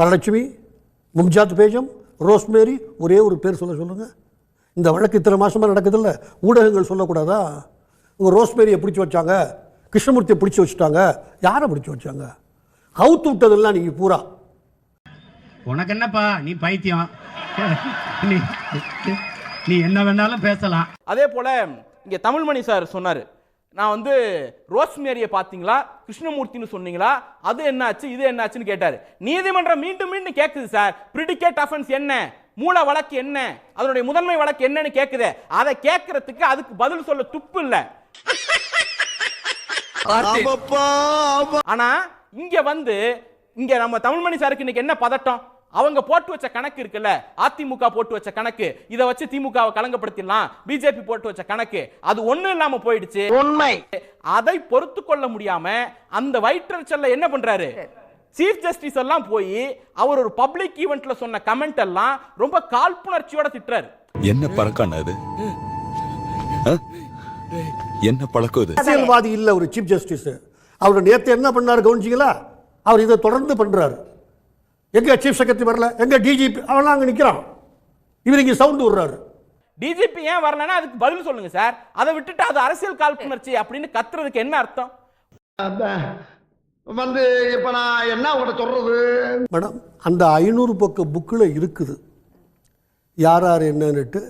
Varalakshmi மும்ஜாத் பேஜம் rosemary ஒரே ஒரு பேர் சொல்ல சொல்லுங்க. இந்த வழக்கு இத்தனை மாசமா நடக்குதுல்ல ஊடகங்கள் சொல்லக்கூடாதா? உங்க ரோஸ்மேரியை பிடிச்சி வச்சாங்க கிருஷ்ணமூர்த்தியை பிடிச்சி வச்சுட்டாங்க யாரை பிடிச்சி வச்சாங்க? அவுத்து விட்டதெல்லாம் நீங்க பூரா. உனக்கு என்னப்பா நீ பைத்தியம். நீ நீ என்ன வேணாலும் பேசலாம். அதே போல இங்க தமிழ்மணி சார் சொன்னாரு நான் வந்து ரோஸ்மேரியை பார்த்தீங்களா? கிருஷ்ணமூர்த்தின்னு சொன்னீங்களா? அது என்னாச்சு இது என்னாச்சுன்னு கேட்டாரு. நீதிமன்றம் மீண்டும் மீண்டும் கேட்குது சார். பிரிடிகேட் அஃபென்ஸ் என்ன? மூல வழக்கு என்ன? அதனுடைய முதன்மை வழக்கு என்னன்னு கேட்குது அதை கேட்கறதுக்கு அதுக்கு பதில் சொல்ல துப்பு இல்ல. ஆனா இங்க வந்து இங்க நம்ம தமிழ்மணி சாருக்கு இன்னைக்கு என்ன பதட்டம்? அவங்க போட்டு வச்ச கணக்கு இருக்குல்ல அதிமுக போட்டு வச்ச கணக்கு இதை வச்சு திமுகவை கலங்கப்படுத்திடலாம் பிஜேபி போட்டு வச்ச கணக்கு அது ஒண்ணும் இல்லாம போயிடுச்சு. உண்மை. அதை பொறுத்து கொள்ள முடியாம அந்த வயிற்றச்சல்ல என்ன பண்றாரு? சீஃப் ஜஸ்டிஸ் எல்லாம் போய் அவர் ஒரு பப்ளிக் ஈவெண்ட்ல சொன்ன கமெண்ட் எல்லாம் ரொம்ப காழ்ப்புணர்ச்சியோட திட்டுறாரு. என்ன பழக்கம் அது? என்ன பழக்கம் இது? அரசியல்வாதி இல்ல ஒரு சீஃப் ஜஸ்டிஸ் அவர் நேத்து என்ன பண்ணாரு கவனிச்சிங்களா? அவர் இதை தொடர்ந்து பண்றாரு. எங்க சீஃப் செக்ரட்டரி வரல? எங்க டிஜிபி அவெல்லாம் அங்க நிக்கிறான். இவர் இங்க சவுண்ட் விடுறாரு. டிஜிபி ஏன் வரலன்னா அதுக்கு பதில் சொல்லுங்க சார். அதை விட்டுட்டு அது அரசியல் காழ்ப்புணர்ச்சி அப்படின்னு கத்துறதுக்கு என்ன அர்த்தம்? வந்து இப்ப நான் என்ன உங்கள்கிட்ட சொல்றது? மேடம் அந்த ஐநூறு பக்க புக்கில் இருக்குது. யார் யார் என்னன்னுட்டு.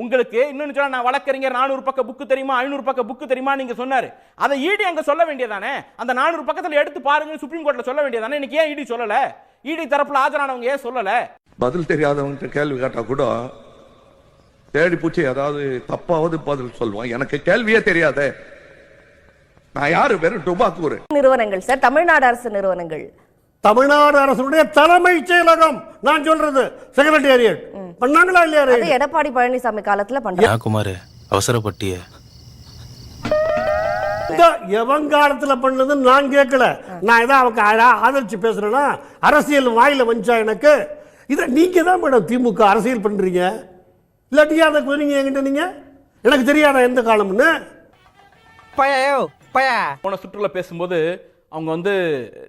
உங்களுக்கு இன்னொன்னு சொன்னா நான் வழக்கறிஞர் நானூறு பக்க புக்கு தெரியுமா? ஐநூறு பக்க புக்கு தெரியுமா? நீங்க சொன்னாரு. அதை ஈடி அங்க சொல்ல வேண்டியதானே அந்த நானூறு பக்கத்துல எடுத்து பாருங்க சுப்ரீம் கோர்ட்ல சொல்ல வேண்டியதானே இன்னைக்கு ஏன் ஈடி சொல்லல? ஈடி தரப்புல ஆஜரானவங்க ஏன் சொல்லல? பதில் தெரியாதவன்கிட்ட கேள்வி கேட்டா கூட தேடி பூச்சி ஏதாவது தப்பாவது பதில் சொல்லுவான். எனக்கு கேள்வியே தெரியாதே. நான் யாரு? வெறும் டுபாக்கூர் நிறுவனங்கள் சார். தமிழ்நாடு அரசு நிறுவனங்கள். தமிழ்நாடு அரசுடைய தலைமைச் செயலகம். நான் சொல்றது. செக்ரட்டேரியட். பண்ணாங்களா இல்லையா? எடப்பாடி பழனிசாமி காலத்துல பண்றாங்க குமார் அவசரப்பட்டிய. எவங்காலத்தில் எவன் பண்ணதுன்னு நான் கேட்கல. நான் ஏதாவது அவங்க ஆ- ஆதரிச்சு பேசுறேன்னா அரசியல் வாயில் வந்துச்சா எனக்கு. இதை நீங்கள் தான் மேடம் திமுக அரசியல் பண்ணுறீங்க இல்லாட்டி அதை நீங்கள் என்கிட்ட நீங்கள் எனக்கு தெரியாதா எந்த காலம்னு? போன சுற்றுலா பேசும்போது அவங்க வந்து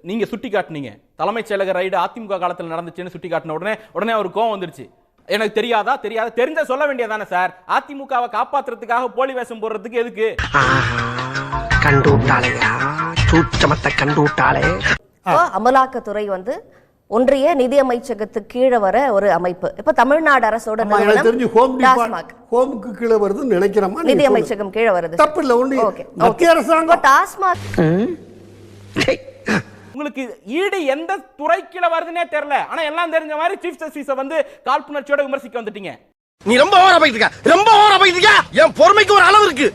நீங்க சுட்டி காட்டினீங்க. தலைமைச் செயலக ரைடு அதிமுக காலத்தில் நடந்துச்சுன்னு சுட்டி காட்டின உடனே உடனே அவர் கோவம் வந்துருச்சு. எனக்கு தெரியாதா தெரியாதா? தெரிஞ்ச சொல்ல வேண்டியதானே சார். அதிமுகவை காப்பாத்துறதுக்காக போலி வேஷம் போடுறதுக்கு எதுக்கு? கண்டு விட்டாளையா சூச்சமத்தை கண்டு விட்டாளே இப்போ அமலாக்கத்துறை வந்து ஒன்றிய நிதி அமைச்சகத்துக்கு கீழே வர ஒரு அமைப்பு. இப்ப தமிழ்நாடு அரசோட தெரிஞ்சு ஹோம் ஹோமுக்கு கீழே வருதுன்னு நினைக்கிறேமா நிதி அமைச்சகம் கீழே வருது. தப்பு இல்ல ஒண்ணு. ஓகே மத்திய அரசாங்கம். டாஸ்மாக் உங்களுக்கு ஈடு எந்த துறைக்குள்ள வருதுன்னே தெரியல. ஆனா எல்லாம் தெரிஞ்ச மாதிரி சீஃப் ஜஸ்டிஸ வந்து காழ்ப்புணர்ச்சியோட விமர்சிக்க வந்துட்டீங்க. நீ ரொம்ப ஓர போயிட்டு இருக்க. ரொம்ப ஓர போயிட்டு இருக்க. என் பொறுமைக்கு ஒரு அளவு இருக்கு.